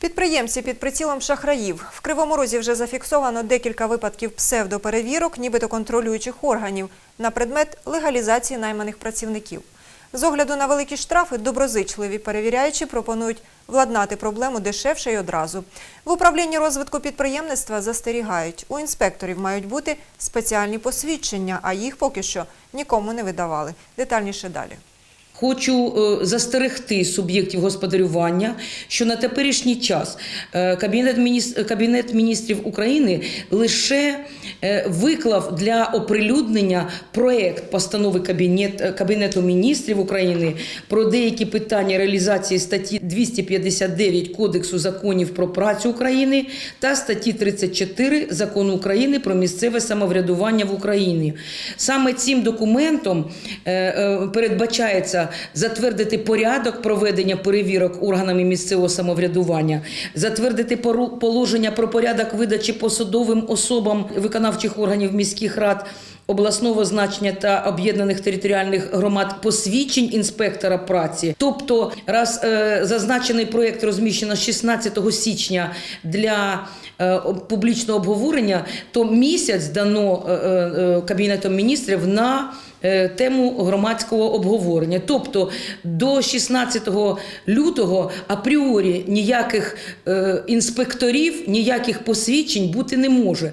Підприємці під прицілом шахраїв. В Кривому Розі вже зафіксовано декілька випадків псевдоперевірок, нібито контролюючих органів, на предмет легалізації найманих працівників. З огляду на великі штрафи доброзичливі перевіряючі пропонують владнати проблему дешевше й одразу. В управлінні розвитку підприємництва застерігають, у інспекторів мають бути спеціальні посвідчення, а їх поки що нікому не видавали. Детальніше далі. Хочу е, застерегти суб'єктів господарювання, що на теперішній час е, Кабінет, мініс- Кабінет міністрів України лише е, виклав для оприлюднення проект постанови Кабінет, Кабінету міністрів України про деякі питання реалізації статті 259 Кодексу законів про працю України та статті 34 Закону України про місцеве самоврядування в Україні. Саме цим документом передбачається затвердити порядок проведення перевірок органами місцевого самоврядування, затвердити положення про порядок видачі посадовим особам виконавчих органів міських рад. Обласного значення та об'єднаних територіальних громад посвідчень інспектора праці. Тобто, раз е, зазначений проєкт розміщено 16 січня для е, публічного обговорення, то місяць дано е, е, Кабінетом міністрів на е, тему громадського обговорення. Тобто до 16 лютого апріорі ніяких е, інспекторів, ніяких посвідчень бути не може.